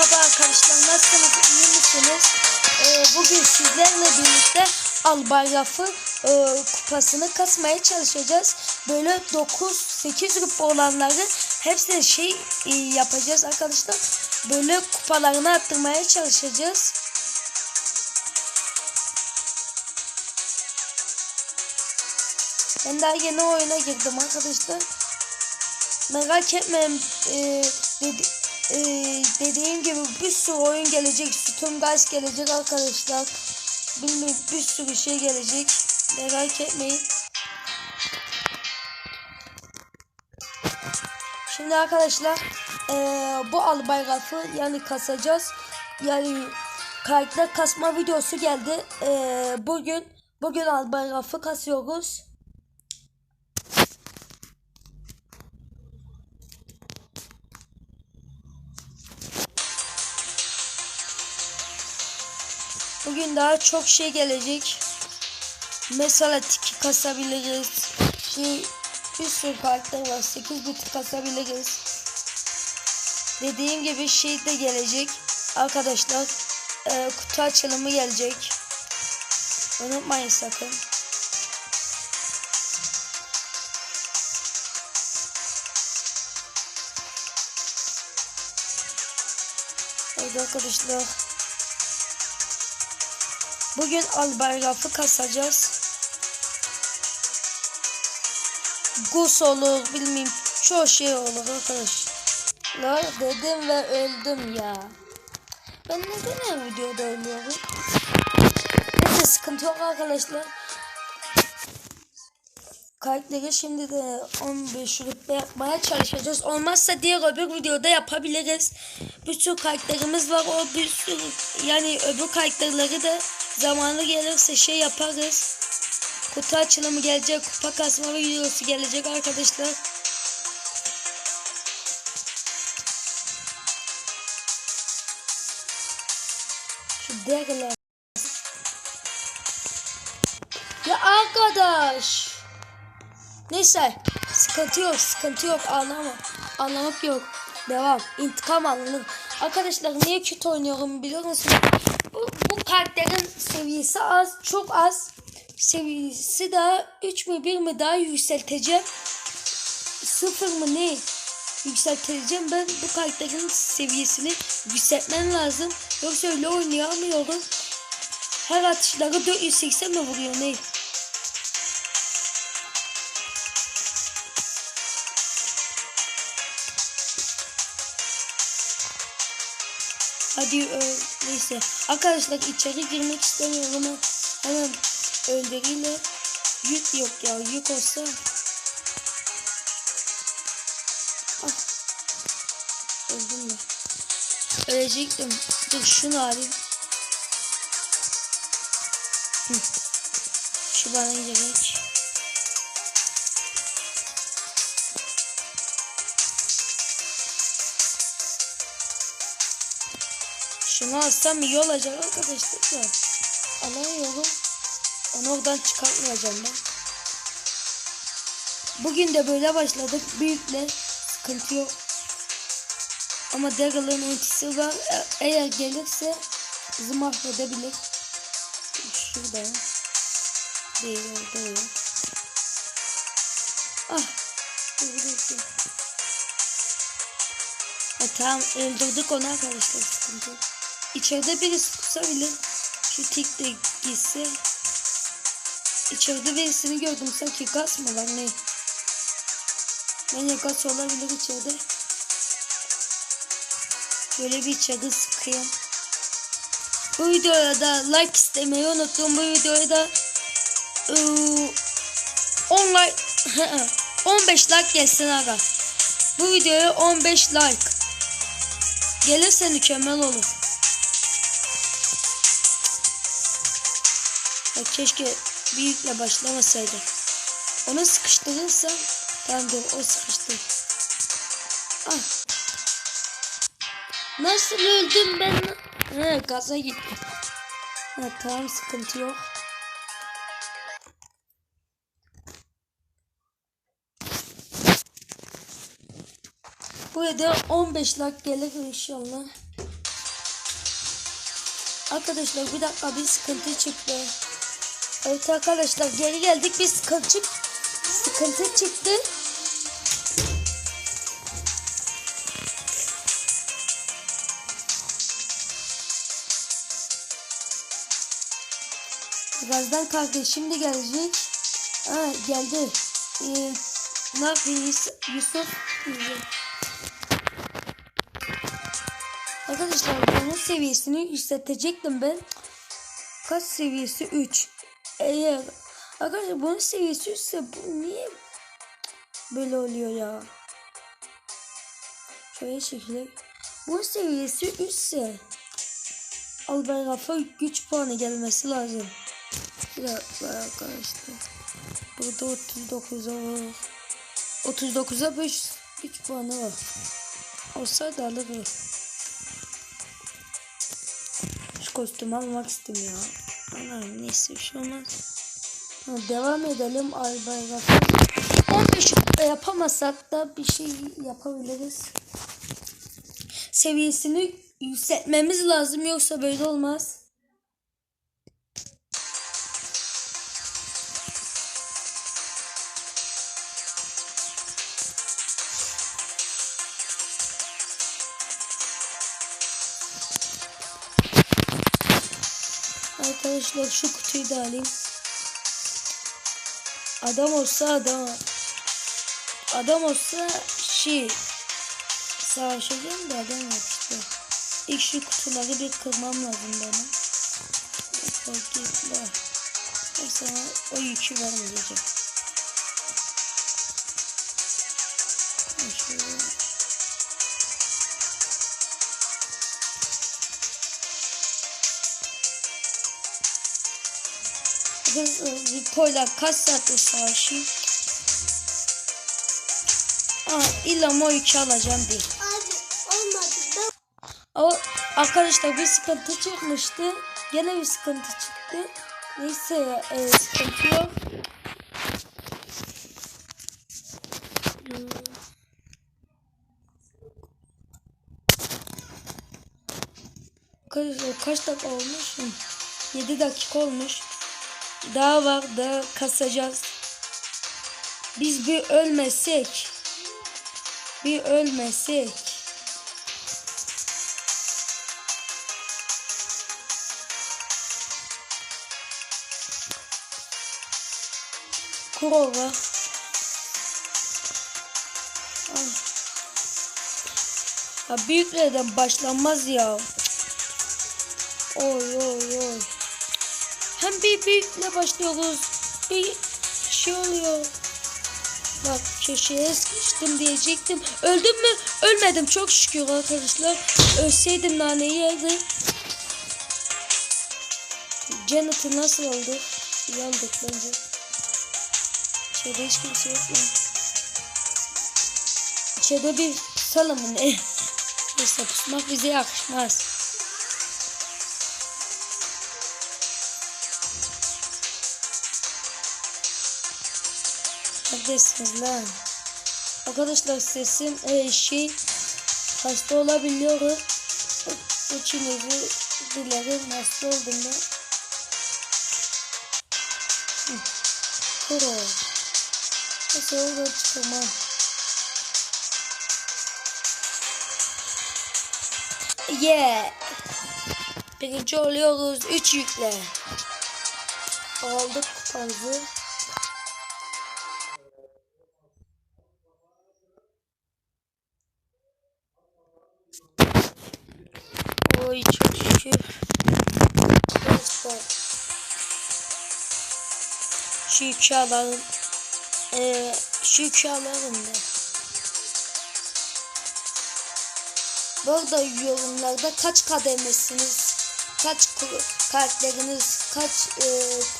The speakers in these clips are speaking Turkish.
Merhaba arkadaşlar nasılsınız iyi misiniz? Ee, bugün sizlerle birlikte Albayraf'ı e, kupasını kasmaya çalışacağız. Böyle 9-8 grup olanları hepsine şey e, yapacağız arkadaşlar. Böyle kupalarını arttırmaya çalışacağız. Ben daha yeni oyuna girdim arkadaşlar. Merak etmeyin. E, dedi, e, dediğim gibi bir sürü oyun gelecek. Sütun gaz gelecek arkadaşlar. Bilmiyorum bir sürü şey gelecek. Merak etmeyin. Şimdi arkadaşlar e, bu albayrafı yani kasacağız. Yani karakter kasma videosu geldi. E, bugün bugün albayrafı kasıyoruz. Bugün daha çok şey gelecek. Mesela tiki kasabiliriz. Şey, bir sürü karakter var. 8 bit kasabiliriz. Dediğim gibi şey de gelecek. Arkadaşlar e, kutu açılımı gelecek. Unutmayın sakın. Evet arkadaşlar. Bugün albayrafı kasacağız. Gus olur bilmem çoğu şey olur arkadaşlar dedim ve öldüm ya. Ben neden her videoda ölüyorum? Neyse sıkıntı yok arkadaşlar. Karakteri şimdi de 15 rütbe yapmaya çalışacağız. Olmazsa diğer öbür videoda yapabiliriz. Bir sürü karakterimiz var. O bir sürü yani öbür karakterleri de zamanı gelirse şey yaparız. Kutu açılımı gelecek. Kupa kasma videosu gelecek arkadaşlar. Şu derler. Ya arkadaş. Neyse. Sıkıntı yok. Sıkıntı yok. Ağlama. Ağlamak yok. Devam. İntikam alınır. Arkadaşlar niye kötü oynuyorum biliyor musunuz? Bu, bu karakterin seviyesi az. Çok az. Seviyesi daha 3 mü 1 mi daha yükselteceğim. 0 mı ne? Yükselteceğim. Ben bu karakterin seviyesini yükseltmem lazım. Yoksa öyle oynayamıyorum. Her atışları 480 mi vuruyor ne? Hadi ö, neyse. Arkadaşlar içeri girmek istemiyorum ama hemen öldürüyle yük yok ya yük olsa ah. öldüm mü? Ölecektim. Dur şunu alayım. Şu bana gerek. Şunu alsam iyi olacak arkadaşlar da. Alamıyorum. Onu oradan çıkartmayacağım ben. Bugün de böyle başladık. Büyükle sıkıntı yok. Ama Daryl'ın ultisi var. E- eğer gelirse bizi mahvedebilir. Şurada. Değil orada yok. Ah. Öldürdük. Ha, tamam öldürdük onu arkadaşlar sıkıntı yok. İçeride birisi kusabilir. Şu tik de gitse. İçeride birisini gördüm sanki gaz mı var ne? Bence gaz olabilir içeride. Böyle bir içeride sıkayım. Bu videoya da like istemeyi unuttum. Bu videoya da ıı, 10 like 15 like gelsin aga. Bu videoya 15 like. Gelirse mükemmel olur. Ya keşke büyükle başlamasaydı. Onu sıkıştırırsam tamam dur o sıkıştı. Ah. Nasıl öldüm ben? He gaza gitti. Ha, tamam sıkıntı yok. Bu videoya 15 like gelir inşallah. Arkadaşlar bir dakika bir sıkıntı çıktı. Evet arkadaşlar geri geldik bir sıkıntı sıkıntı çıktı. Birazdan kalktı. Şimdi gelecek. Ha geldi. Ee, ne yapıyor Yus- Yusuf? Arkadaşlar bunun seviyesini yükseltecektim ben. Kaç seviyesi? 3. Eğer arkadaşlar bunun seviyesi 3 ise bu niye böyle oluyor ya? Şöyle şekilde. Bunun seviyesi 3 ise Albayrak'a güç puanı gelmesi lazım. Bir dakika arkadaşlar. Burada 39'a var. 39'a 5 güç puanı var. Olsaydı alırım. Şu kostümü almak istedim ya. Ama neyse bir şey olmaz. Devam edelim Albayrak'a. 15 yapamasak da bir şey yapabiliriz. Seviyesini yükseltmemiz lazım yoksa böyle olmaz. Arkadaşlar şu kutuyu da alayım. Adam olsa adam. Adam olsa şey. Savaşacağım da adam yok işte. İlk şu kutuları bir kırmam lazım bana. Paketler. Mesela o yükü vermeyeceğim. Şöyle. Kız Victor'la kaç saattir savaşayım? Aa, illa o yükü alacağım değil. Abi olmadı. Ben O arkadaşlar bir sıkıntı çıkmıştı. Gene bir sıkıntı çıktı. Neyse e, sıkıntı yok. Arkadaşlar kaç dakika olmuş? 7 dakika olmuş. Daha var daha kasacağız. Biz bir ölmesek bir ölmesek Kurova. Ah. Ya büyüklerden başlanmaz ya. Oy oy oy. Hem bir büyükle başlıyoruz. Bir şey oluyor. Bak köşeye sıkıştım diyecektim. Öldüm mü? Ölmedim çok şükür arkadaşlar. Ölseydim naneyi yerdim. Janet'ı nasıl aldık? İyi aldık bence. İçeride hiç kimse yok mu? İçeride bir sala mı ne? Neyse pusmak bize yakışmaz. Neredesiniz lan? Arkadaşlar sesim e, şey hasta olabiliyorum. için özür dilerim hasta oldum. Hı. Kuro. Nasıl oradan çıkamam. Yeah. Birinci oluyoruz. Üç yükle. Aldık kupamızı. Arkadaşlar. Şu yükü alalım. Ee, şu yükü alalım da. Yorumlarda kaç kademesiniz, kaç karakteriniz, kaç e,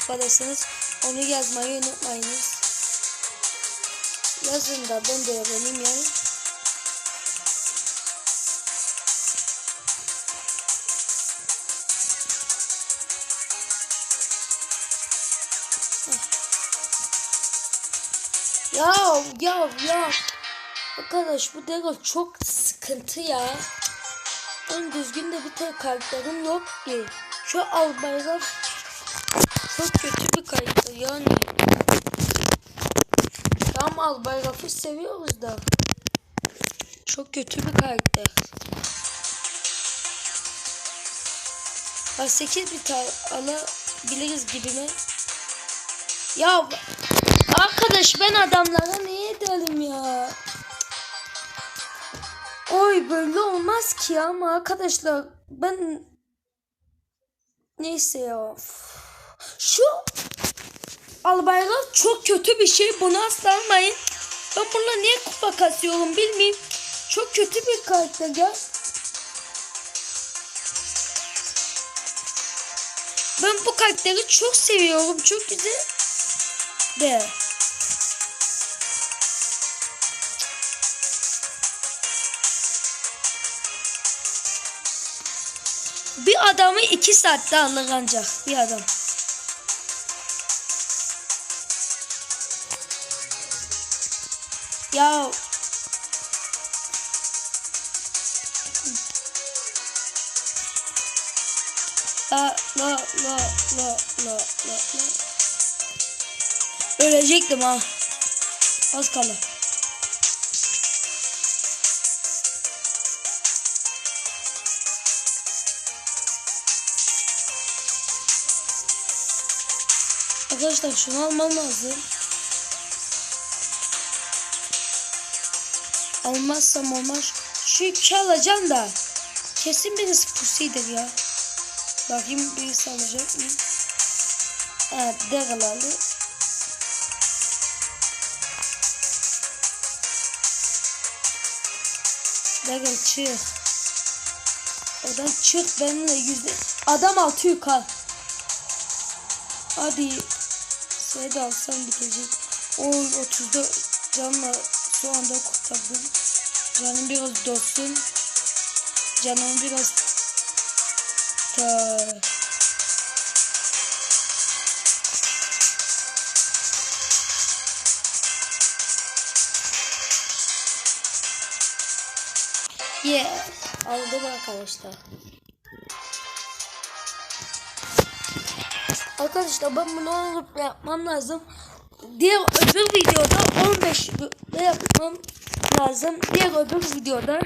kupadasınız onu yazmayı unutmayınız. Yazın da ben de öğreneyim yani. Ya ya ya. Arkadaş bu Dego çok sıkıntı ya. en düzgün de bir tek karakterim yok ki. Şu Albayrak çok kötü bir karakter yani. Tam Albayrak'ı seviyoruz da. Çok kötü bir karakter. Ha 8 bit al- alabiliriz gibi mi? Ya arkadaş ben adamlara ne edelim ya? Oy böyle olmaz ki ama arkadaşlar ben neyse ya. Şu Albayrak çok kötü bir şey. Bunu asla. Ben bununla niye kupa kasıyorum bilmiyorum. Çok kötü bir karakter ya. Ben bu karakteri çok seviyorum. Çok güzel. De. Bir adamı iki saatte alır bir adam. Ya La la la la la la la. Ölecektim ha. Az kaldı. Arkadaşlar şunu almam lazım. Almazsam olmaz. Şu iki alacağım da. Kesin birisi pusidir ya. Bakayım birisi alacak mı? Evet Daryl aldı. Daryl çık. Odan çık benimle yüzde. Adam altı yukarı. Hadi. Seni de alsam bitecek. Oy 34 canla şu anda kurtardım. Canım biraz dolsun. Canım biraz ta. Yeah. Aldım arkadaşlar. Arkadaşlar ben bunu alıp yapmam lazım. Diğer öbür videoda 15 ne yapmam lazım. Diğer öbür videoda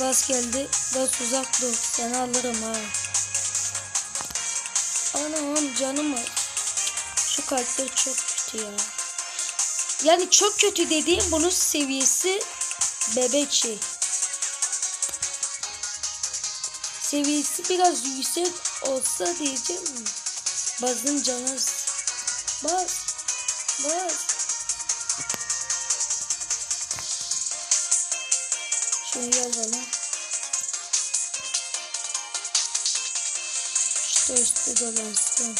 gaz geldi. Gaz uzak dur. Seni alırım ha. Anam canım. Şu karakter çok kötü ya. Yani çok kötü dediğim bunun seviyesi bebek. Seviyesi biraz yüksek olsa diyeceğim. Bazın canı bas bas. İşte üstte dolansın.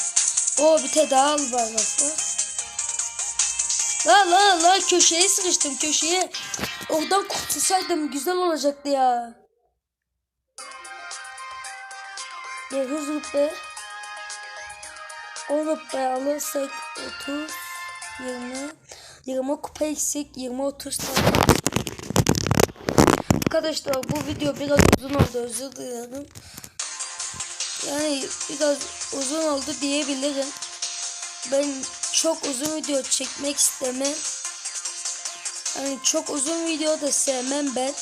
O bir tane daha al bak bak. La la la köşeye sıkıştım köşeye. Oradan kurtulsaydım güzel olacaktı ya. Ya hızlı be. 10 rütbe alırsak 30 20 20 kupa eksik 20 30 tane. Arkadaşlar bu video biraz uzun oldu özür dilerim. Yani biraz uzun oldu diyebilirim. Ben çok uzun video çekmek istemem. Yani çok uzun video da sevmem ben.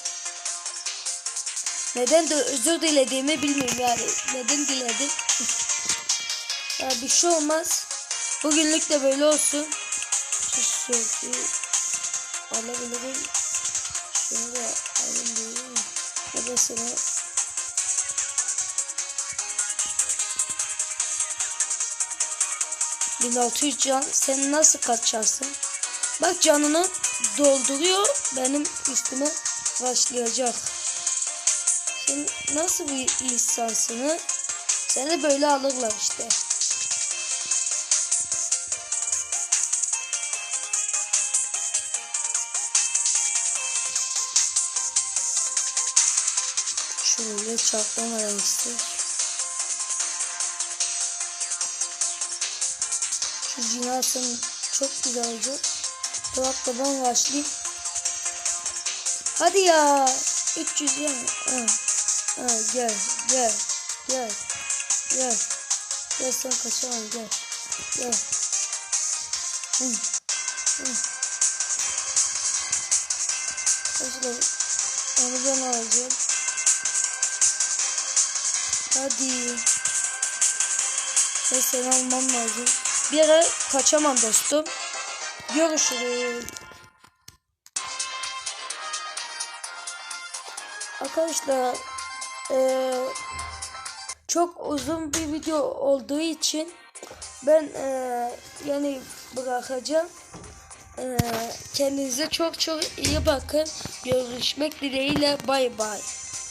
Neden de özür dilediğimi bilmiyorum yani. Neden diledim. ya bir şey olmaz. Bugünlük de böyle olsun. Şu sözü alabilirim. Şunu da alayım diyorum. Ya da 1600 can sen nasıl kaçarsın? Bak canını dolduruyor benim üstüme başlayacak. Sen nasıl bir insansın? Seni böyle alırlar işte. Şöyle çatlamadan işte. Cinasın çok güzel oldu. Dolapta ben başlayayım. Hadi ya. 300 yani. Ha. Ha, gel gel gel gel. Gel sen kaçamam gel. Gel. Hı. Hı. Arkadaşlar onu alacağım. Hadi. Ben seni almam lazım. Bir kaçamam dostum. Görüşürüz. Arkadaşlar eee, çok uzun bir video olduğu için ben eee, yani bırakacağım. Eee, kendinize çok çok iyi bakın. Görüşmek dileğiyle bay bay.